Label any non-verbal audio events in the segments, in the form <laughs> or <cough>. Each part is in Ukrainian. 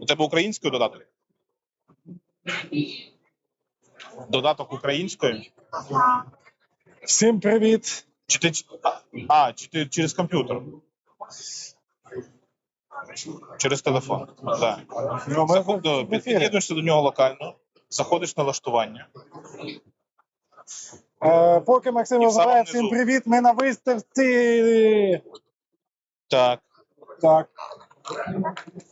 у тебе українською додаток? Додаток українською? Всім привіт. Чи ти а, чи ти через комп'ютер? Через телефон. Так. Ну, ми Заход- в ефірі. Під'єднуєшся до нього локально, заходиш на налаштування. Е, поки Максим І в розбирає, самому всім низу. привіт. Ми на виставці. Так. Так.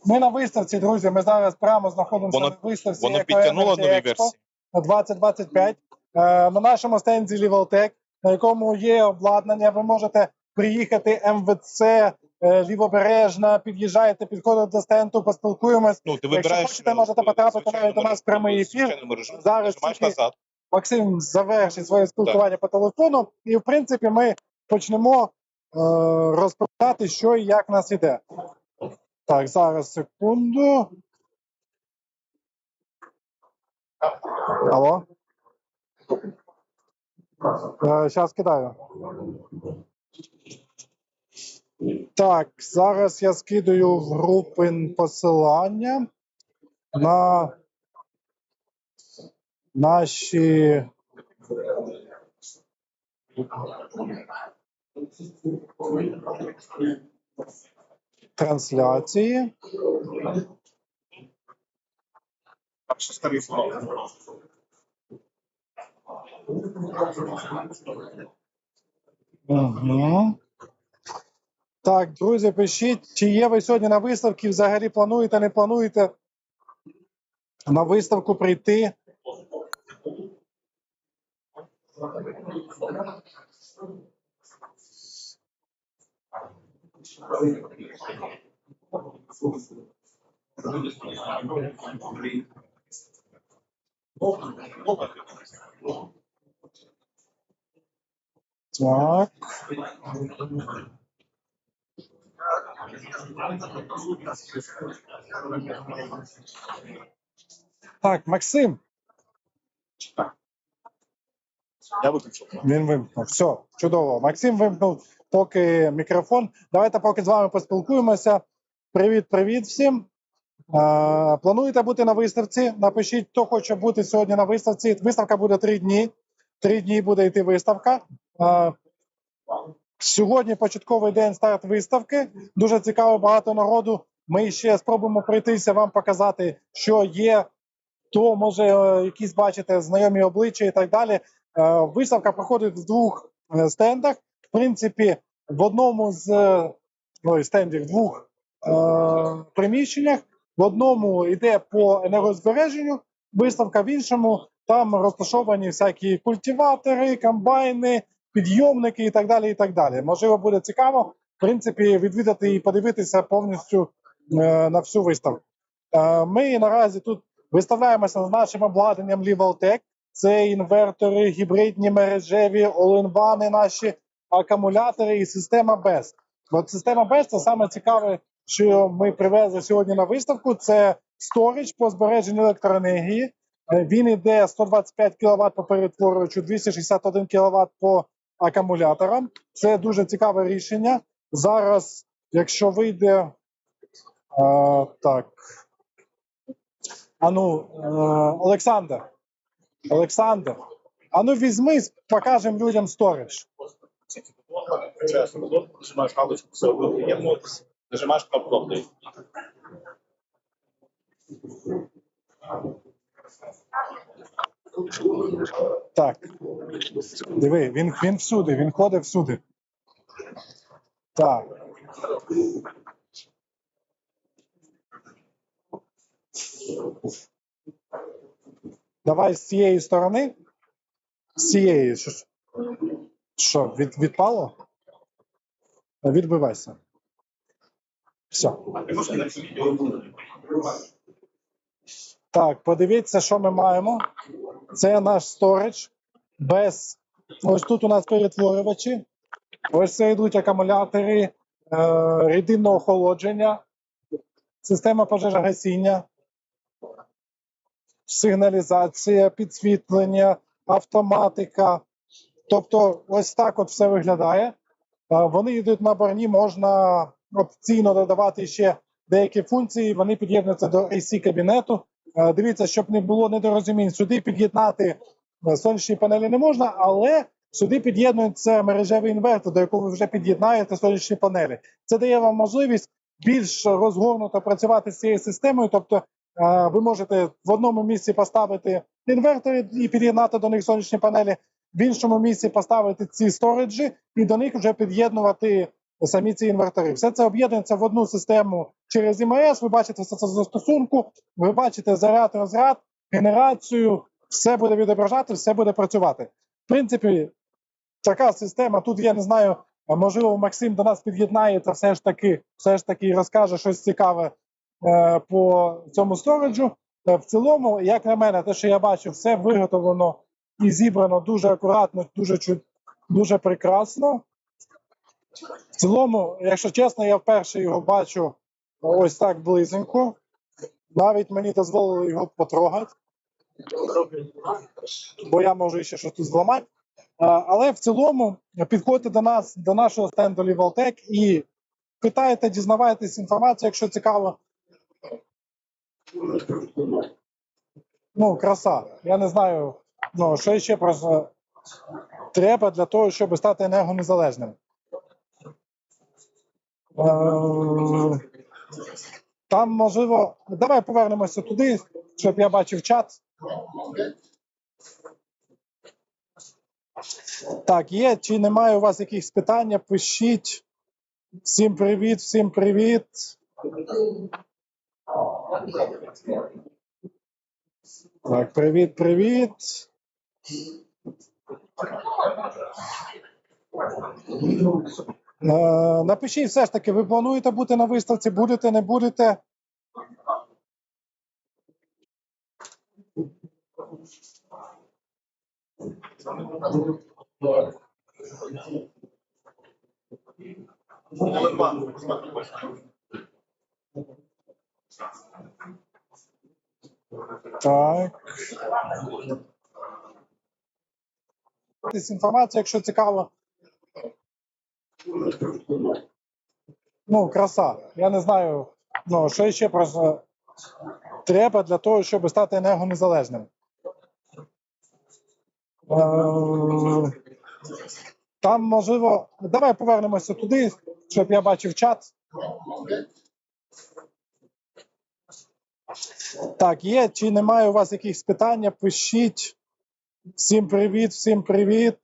Ми на виставці, друзі. Ми зараз прямо знаходимося Воно- на виставці. Воно підтягнуло нові версії. на 2025. Е, на нашому стенді Лівелтек, на якому є обладнання. Ви можете приїхати МВЦ е, Лівобережна, під'їжджаєте, підходите до стенду, поспілкуємось. Ну, ти Якщо хочете, можете потрапити навіть до нас прямий ефір. Зараз тільки- назад. Максим завершить своє спілкування по телефону, і в принципі ми почнемо е, розповідати, що і як в нас іде. Так, зараз секунду. Алло. Зараз кидаю. Так, зараз я скидаю в групи посилання на наші трансляції. Угу. Так, друзі, пишіть, чи є ви сьогодні на виставці? Взагалі плануєте, не плануєте на виставку прийти? Так. Так, Максим, Я виключив. він вимкнув. Все, чудово. Максим вимкнув поки мікрофон. Давайте поки з вами поспілкуємося. Привіт, привіт всім. Е, плануєте бути на виставці? Напишіть, хто хоче бути сьогодні на виставці. Виставка буде три дні. Три дні буде йти виставка. Е, Сьогодні початковий день старт виставки. Дуже цікаво, багато народу. Ми ще спробуємо пройтися, вам показати, що є. То може е, якісь бачите знайомі обличчя і так далі. Е, Виставка проходить в двох е, стендах. Принципі, в одному з е, ой, стендів двох е, приміщеннях. В одному йде по енергозбереженню виставка, в іншому там розташовані всякі культиватори, комбайни, підйомники і так далі. і так далі. Можливо, буде цікаво, в принципі, відвідати і подивитися повністю е, на всю виставку. Е, Ми наразі тут виставляємося з нашим обладнанням Livaltech. Це інвертори, гібридні мережеві, all-in-one наші акумулятори і система BESS. От система BESS – це саме цікаве, що ми привезли сьогодні на виставку. Це сторіч по збереженню електроенергії. Е, Він іде 125 кВт по перетворювачу, 261 кВт по акумуляторам. Це дуже цікаве рішення. Зараз, якщо вийде а, так. Ану, е, Олександр. Олександр. Ану, візьми, покажемо людям сторіч. Нажимаєш галочку, все приємно. Нажимаєш кнопку «Update». Так. Диви, він, він всюди, він ходить всюди. Так. Давай з цієї сторони. З цієї. Що, від, відпало? Відбивайся. Все. Так, подивіться, що ми маємо. Це наш сторідж без. Ось тут у нас перетворювачі. Ось це йдуть акумулятори е, рідинного охолодження, система пожежогасіння, сигналізація, підсвітлення, автоматика. Тобто, ось так от все виглядає. Вони йдуть на борні, можна опційно додавати ще деякі функції вони під'єднуються до AC кабінету. Дивіться, щоб не було недорозумінь, сюди під'єднати сонячні панелі не можна, але сюди під'єднується мережевий інвертор, до якого ви вже під'єднаєте сонячні панелі. Це дає вам можливість більш розгорнуто працювати з цією системою. Тобто ви можете в одному місці поставити інвертори і під'єднати до них сонячні панелі, в іншому місці поставити ці сториджі і до них вже під'єднувати самі ці інвертори. Все це об'єднується в одну систему через ІМС. Ви бачите все це застосунку, ви бачите заряд, розряд, генерацію, все буде відображати, все буде працювати. В принципі, така система. Тут я не знаю, можливо, Максим до нас під'єднається, все ж таки, все ж таки розкаже щось цікаве е, по цьому сториджу. Е, В цілому, як на мене, те, що я бачу, все виготовлено і зібрано дуже акуратно, дуже дуже прекрасно. В цілому, якщо чесно, я вперше його бачу ось так близенько. Навіть мені дозволили його потрогати, бо я можу ще щось тут зламати. Але в цілому підходьте до нас, до нашого стенду Лівалтек і питайте, дізнавайтесь інформацію, якщо цікаво. Ну, краса. Я не знаю, ну, що ще просто треба для того, щоб стати енергонезалежним. Е, Там можливо, давай повернемося туди, щоб я бачив чат. Так, є чи немає у вас якихось питання? Пишіть. Всім привіт, всім привіт. Так, привіт, привіт. Е, Напишіть все ж таки, ви плануєте бути на виставці, будете, не будете. Так. Інформація, якщо цікаво. Ну, краса. Я не знаю, ну, що ще просто треба для того, щоб стати енергонезалежним. Е, Там можливо. Давай повернемося туди, щоб я бачив чат. Так, є чи немає у вас якихось питання? Пишіть. Всім привіт, всім привіт.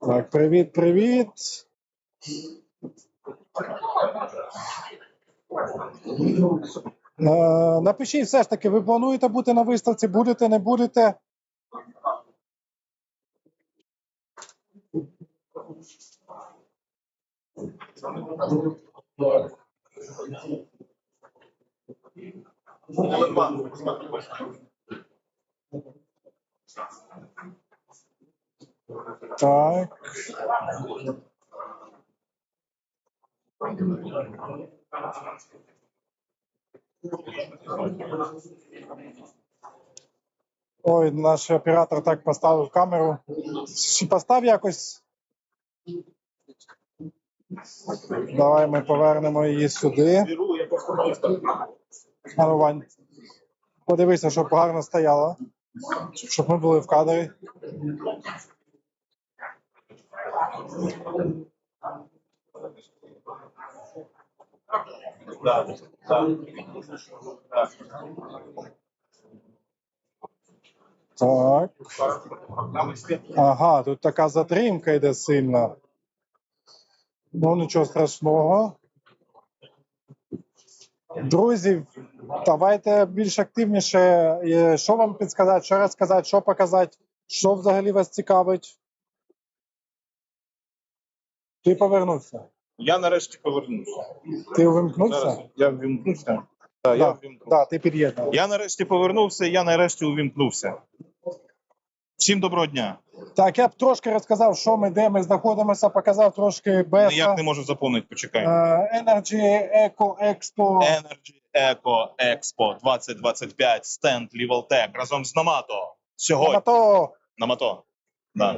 Так, привіт, привіт. Е, Напишіть все ж таки, ви плануєте бути на виставці, будете, не будете. Так. Ой, наш оператор так поставив камеру. Чи постав якось. Давай ми повернемо її сюди. Беру, я просто не ставлю. А ну, Вань, подивися, щоб гарно стояло. Щоб ми були в кадрі. Так. Ага, тут така затримка йде сильна. Ну, нічого страшного. Друзі, давайте більш активніше. Що вам підсказати, що розказати, що показати, що взагалі вас цікавить? Ти повернувся. Я нарешті повернувся. Ти увімкнувся? Зараз я ввімкнувся. Так, Да, я ввімкнувся. Да, ти під'єднав. Я нарешті повернувся, я нарешті увімкнувся. Всім доброго дня. Так, я б трошки розказав, що ми, де ми знаходимося, показав трошки без Ніяк не можу заповнити, почекай. Energy Eco Expo. Energy Eco Expo 2025 стенд Лівалтек разом з Намато. Сьогодні то Намато. Да.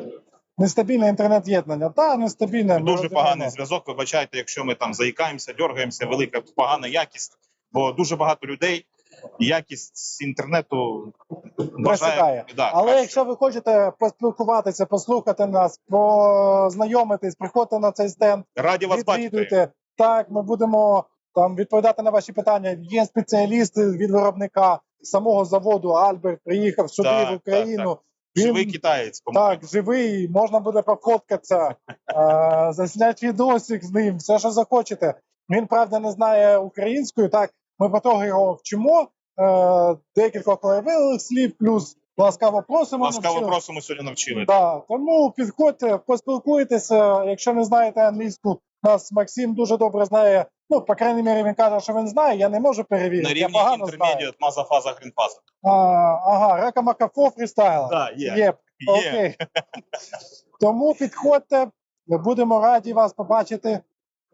Нестабільне інтернет-єднання. Так, нестабільне. Дуже поганий зв'язок. Вибачайте, якщо ми там заїкаємося, дергаємося, велика погана якість, бо дуже багато людей. Якість інтернету вважає, да, Але краще. якщо ви хочете поспілкуватися, послухати нас, познайомитись, приходьте на цей стенд, раді вас бачити. Так, ми будемо там відповідати на ваші питання. Є спеціалісти від виробника самого заводу. Альберт приїхав сюди Так, в так, Україну. Живий Він- китаєць. Так, живий, можна буде пофоткатися, <laughs> е, засняти відосик з ним, все, що захочете. Він, правда, не знає українською, так, ми потрохи його вчимо, е, декількох левелих слів, плюс ласкаво просимо. Ласкаво навчили. просимо сьогодні навчили. Да, тому підходьте, поспілкуйтеся. Якщо не знаєте англійську, нас Максим дуже добре знає. Ну, по крайній мірі, він каже, що він знає. Я не можу перевірити. На я рівні погано інтермедіат, мазафаза, грінфаза. А, ага, река Макафо фрістайл. Да, є. Є, Є. Окей. Тому підходьте, будемо раді вас побачити,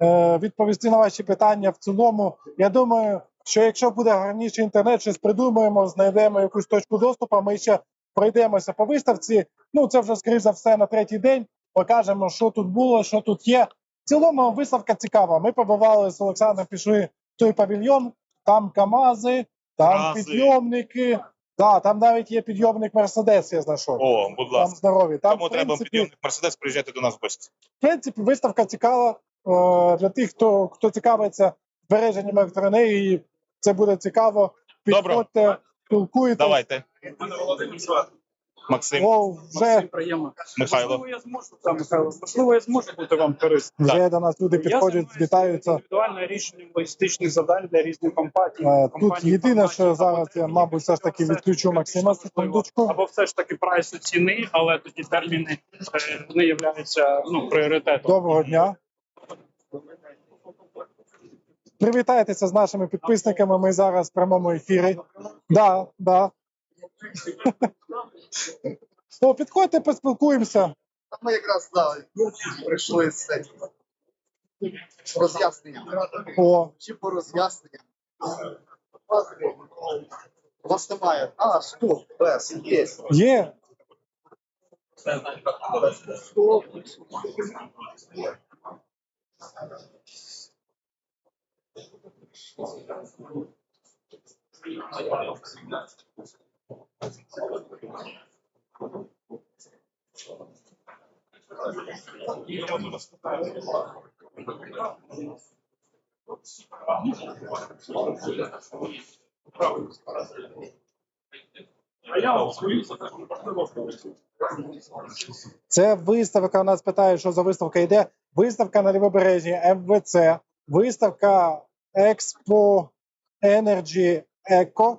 е, відповісти на ваші питання в цілому. Я думаю, що якщо буде гарніший інтернет, щось придумаємо, знайдемо якусь точку доступу, ми ще пройдемося по виставці. Ну, це вже, скоріше за все, на третій день. Покажемо, що тут було, що тут є. В цілому виставка цікава. Ми побували з Олександром, пішли в той павільйон, там КАМАЗи, там Крази. підйомники. Да, там навіть є підйомник Мерседес, я знайшов. О, будь Там здорові. Там, Тому в треба підйомник Мерседес приїжджати до нас в гості. в принципі, виставка цікава е, для тих, хто, хто цікавиться збереженням електроенергії. Це буде цікаво. Підходьте, спілкуйтесь. Давайте. Максим, О, вже, Дуже приємно. Михайло. Можливо, я зможу там, Михайло. Можливо, я зможу бути вам корисним. вже до нас люди підходять, займаюся вітаються. індивідуальним рішенням логістичних завдань для різних компаній. Е, Тут компаній, єдине, форматів, що зараз я, мабуть, все ж таки відключу Максима важливо. секундочку. Або все ж таки прайсу ціни, але тоді терміни е, вони являються ну, пріоритетом. Доброго дня. Привітайтеся з нашими підписниками. Ми зараз в прямому ефірі. Да, да. <laughs> О, підходьте, поспілкуємося. Ми якраз да, прийшли з цим роз'ясненням. О, Чи по роз'ясненням? У вас немає. А, стоп, без, є. є. Стоп. Це виставка. У Нас питають, що за виставка йде. Виставка на лівобережжі МВЦ, виставка Expo Energy Eco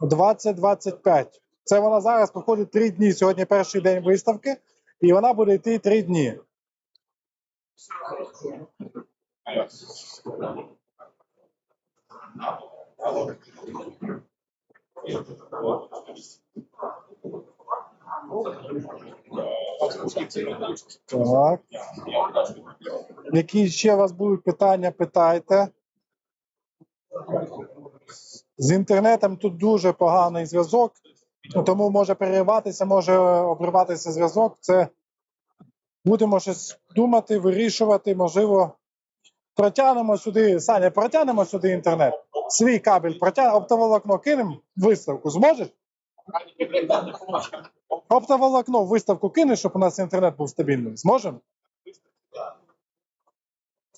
2025. Це вона зараз проходить три дні. Сьогодні перший день виставки, і вона буде йти три дні. Так. Які ще у вас будуть питання, питайте. З інтернетом тут дуже поганий зв'язок, тому може перериватися, може обриватися зв'язок. Це будемо щось думати, вирішувати, можливо, протягнемо сюди, Саня, протягнемо сюди інтернет. Свій кабель протягнемо, оптоволокно кинемо виставку. Зможеш? Оптоволокно виставку кинеш, щоб у нас інтернет був стабільним. Зможемо?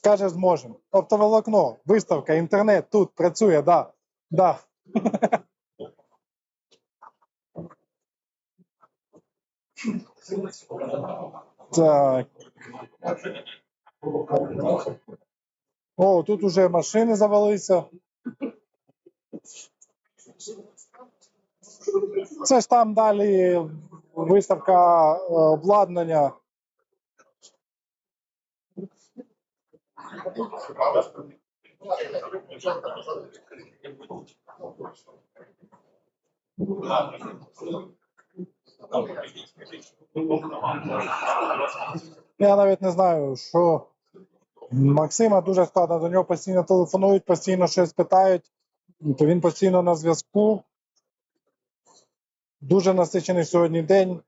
Каже, зможемо. Оптоволокно, виставка, інтернет тут працює, да. да. Так. О, тут уже машини завалися. Це ж там далі виставка е, обладнання. Я навіть не знаю, що Максима дуже складно, до нього постійно телефонують, постійно щось питають, то він постійно на зв'язку. Дуже насичений сьогодні день.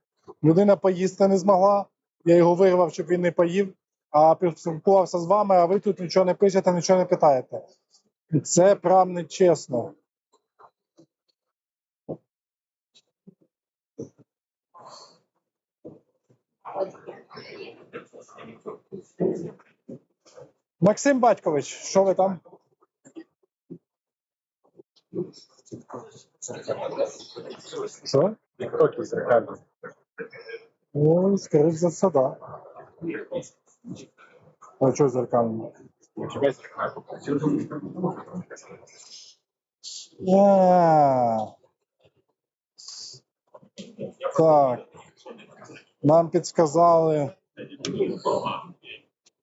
Людина поїсти не змогла. Я його вирвав, щоб він не поїв, а поспілкувався з вами, а ви тут нічого не пишете, нічого не питаєте. Це прям нечесно. Максим Батькович, що ви там? Що? Тіктоки зеркальні. Ой, скоріш за все, да. А що зеркально? У тебе зеркальні. А. Так. Нам підсказали.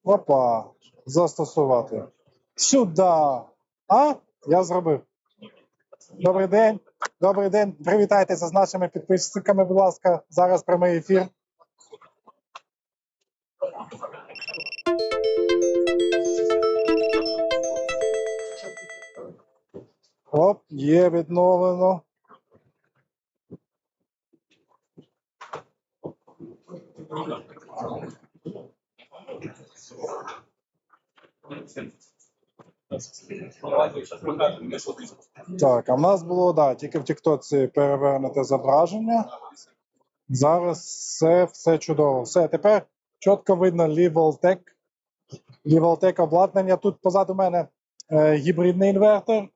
Опа. Застосувати. Сюди. А? Я зробив. Добрий день. Добрий день. Привітайтеся з нашими підписчиками, будь ласка. Зараз прямий ефір. Оп, є відновлено. Так, а в нас було, да, тільки в Тіктоці перевернуте зображення. Зараз все, все чудово. Все, тепер чітко видно Leveltech. Leveltech обладнання. Тут позаду мене е, гібридний інвертор.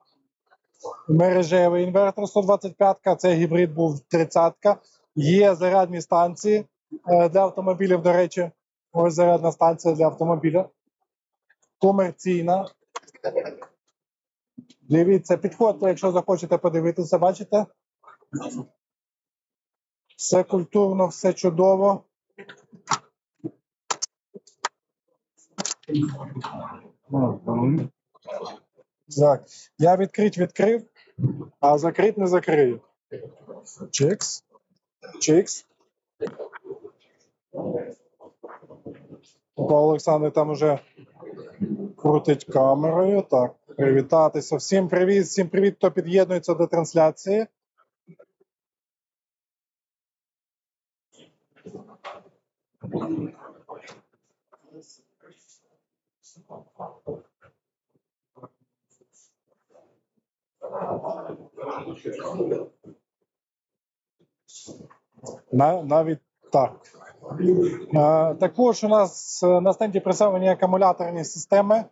Мережевий інвертор 125-ка, це гібрид був 30-ка. Є зарядні станції е, для автомобілів, до речі. Ось зарядна станція для автомобіля. Комерційна. Дивіться, підходьте, якщо захочете подивитися, бачите? Все культурно, все чудово. Так, я відкрить відкрив, а закрить не закрию. Чикс. Чикс. Опа, Олександр там уже крутить камерою. Так, привітатися. Всім привіт, всім привіт, хто під'єднується до трансляції. Навіть так. Також у нас е, на стенді представлені акумуляторні системи,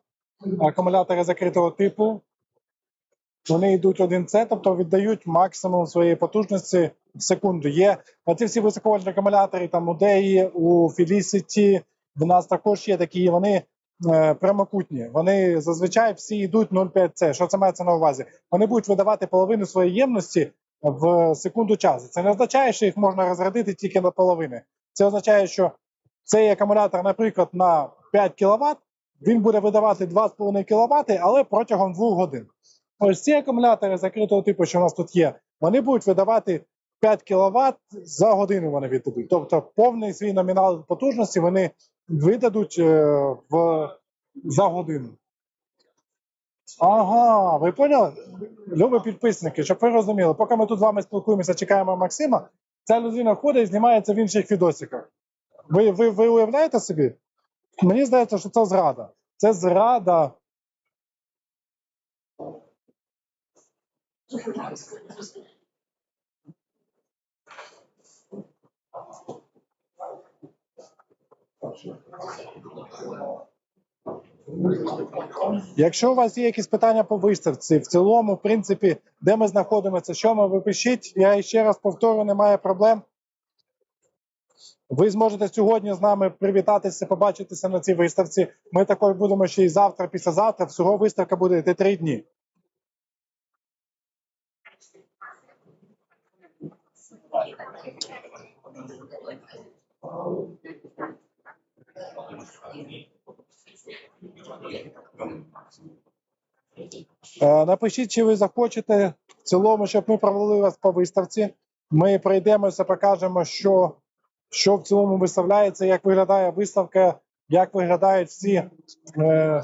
акумулятори закритого типу. Вони йдуть 1С, тобто віддають максимум своєї потужності в секунду. Є ці всі високовольтні акумулятори, там у DEI, у Felicity, в нас також є такі, вони прямокутні. Вони зазвичай всі йдуть 0,5С. Що це мається на увазі? Вони будуть видавати половину своєї ємності в секунду часу. Це не означає, що їх можна розрядити тільки на половини. Це означає, що цей акумулятор, наприклад, на 5 кВт, він буде видавати 2,5 кВт, але протягом 2 годин. Ось ці акумулятори закритого типу, що у нас тут є, вони будуть видавати 5 кВт за годину. Вони віддадуть. Тобто повний свій номінал потужності вони видадуть е, в, за годину. Ага, ви поняли? Любі підписники, щоб ви розуміли, поки ми тут з вами спілкуємося, чекаємо Максима, ця людина ходить і знімається в інших відосиках. Ви, ви, ви уявляєте собі? Мені здається, що це зрада. Це зрада. Якщо у вас є якісь питання по виставці, в цілому, в принципі, де ми знаходимося, що ми ви пишіть, я ще раз повторю, немає проблем. Ви зможете сьогодні з нами привітатися, побачитися на цій виставці. Ми також будемо ще і завтра, післязавтра. Всього виставка буде йти три дні. Е, Напишіть, чи ви захочете в цілому, щоб ми провели вас по виставці. Ми пройдемося, покажемо, що, що в цілому виставляється, як виглядає виставка, як виглядають всі е,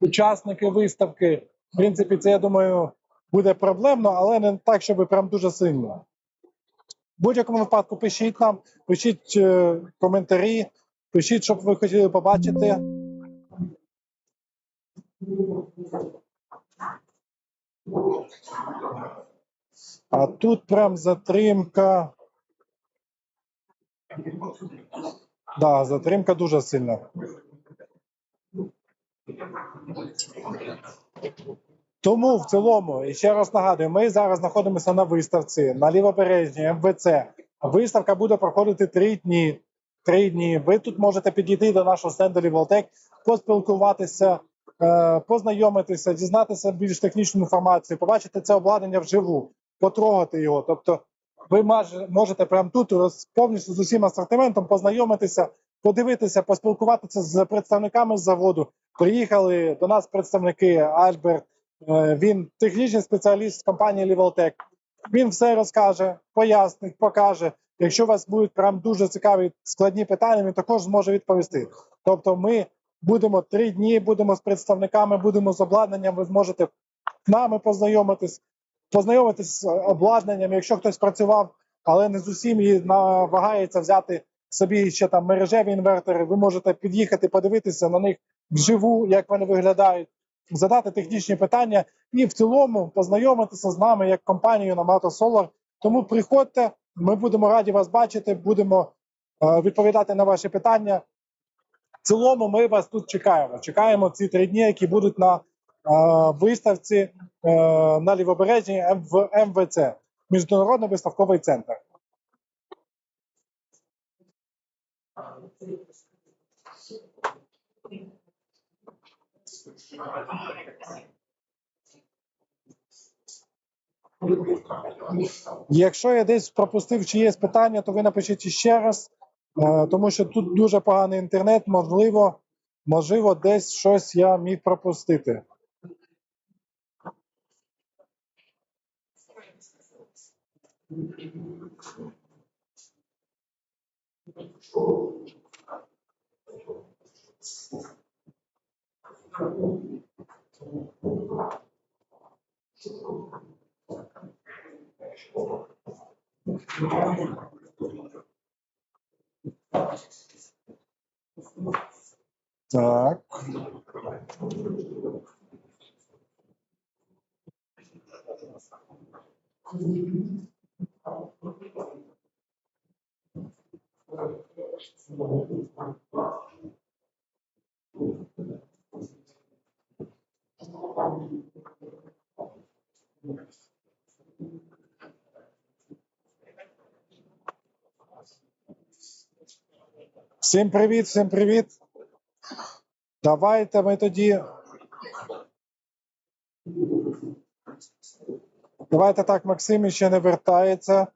учасники виставки. В принципі, це я думаю буде проблемно, але не так, щоб прям дуже сильно. В будь-якому випадку пишіть нам, пишіть е, коментарі. Пишіть, що ви хотіли побачити. А тут прям затримка. Да, затримка дуже сильна. Тому в цілому, і ще раз нагадую, ми зараз знаходимося на виставці на лівобережній МВЦ. Виставка буде проходити три дні. Три дні. Ви тут можете підійти до нашого стенду Ліволтек, поспілкуватися, е, познайомитися, дізнатися більш технічну інформацію, побачити це обладнання вживу, потрогати його. Тобто, ви можете прямо тут роз- повністю з усім асортиментом познайомитися, подивитися, поспілкуватися з представниками заводу. Приїхали до нас представники Альберт. Е, Він технічний спеціаліст компанії Лівелтек. Він все розкаже, пояснить, покаже. Якщо у вас будуть прям дуже цікаві складні питання, він також зможе відповісти. Тобто, ми будемо три дні, будемо з представниками, будемо з обладнанням. Ви зможете з нами познайомитись, познайомитись з обладнанням. Якщо хтось працював, але не з усім і навагається взяти собі ще там мережеві інвертори, ви можете під'їхати, подивитися на них вживу, як вони виглядають задати технічні питання і в цілому познайомитися з нами як компанією Namato Solar. Тому приходьте, ми будемо раді вас бачити, будемо е, відповідати на ваші питання. В цілому ми вас тут чекаємо. Чекаємо ці три дні, які будуть на е, виставці е, на лівобережжі М- в МВЦ Міжнародний виставковий центр. Якщо я десь пропустив чиєсь питання, то ви напишіть ще раз, е, тому що тут дуже поганий інтернет, можливо, можливо, десь щось я міг пропустити. Так. Всім привіт, всім привіт. Давайте ми тоді. Давайте так, Максим ще не вертається.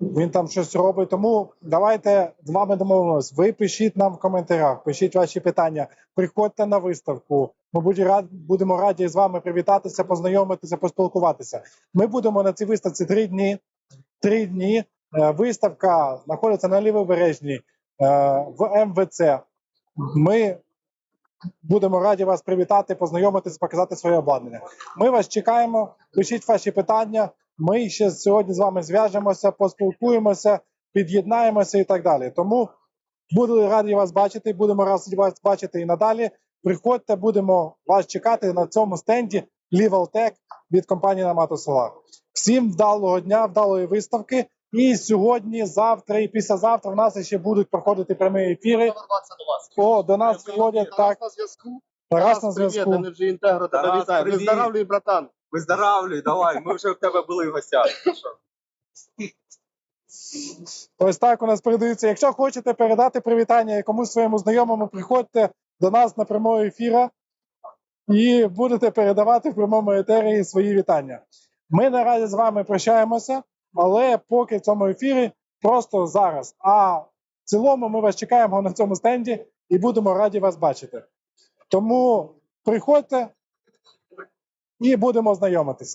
Він там щось робить. Тому давайте з вами домовимось. Ви пишіть нам в коментарях, пишіть ваші питання, приходьте на виставку. Ми будемо раді, з вами привітатися, познайомитися, поспілкуватися. Ми будемо на цій виставці три дні. Три дні. Е, Виставка знаходиться на лівобережній в МВЦ. Ми будемо раді вас привітати, познайомитися, показати своє обладнання. Ми вас чекаємо. Пишіть ваші питання. Ми ще сьогодні з вами зв'яжемося, поспілкуємося, під'єднаємося і так далі. Тому буду раді вас бачити. Будемо раді вас бачити і надалі. Приходьте, будемо вас чекати на цьому стенді Level від компанії Namato Solar. Всім вдалого дня, вдалої виставки. І сьогодні, завтра і післязавтра в нас ще будуть проходити прямі ефіри. О, до нас входять так. на зв'язку. Тарас на привіт, зв'язку. Energy Integro, тебе Тарас, вітаю. Виздоравлюй, братан. Виздоравлюй, давай, ми вже в тебе були в гостях. Ось так у нас передаються. Якщо хочете передати привітання комусь своєму знайомому, приходьте до нас на прямого ефіра і будете передавати в прямому етері свої вітання. Ми наразі з вами прощаємося, але поки в цьому ефірі просто зараз. А в цілому ми вас чекаємо на цьому стенді і будемо раді вас бачити. Тому приходьте і будемо знайомитися.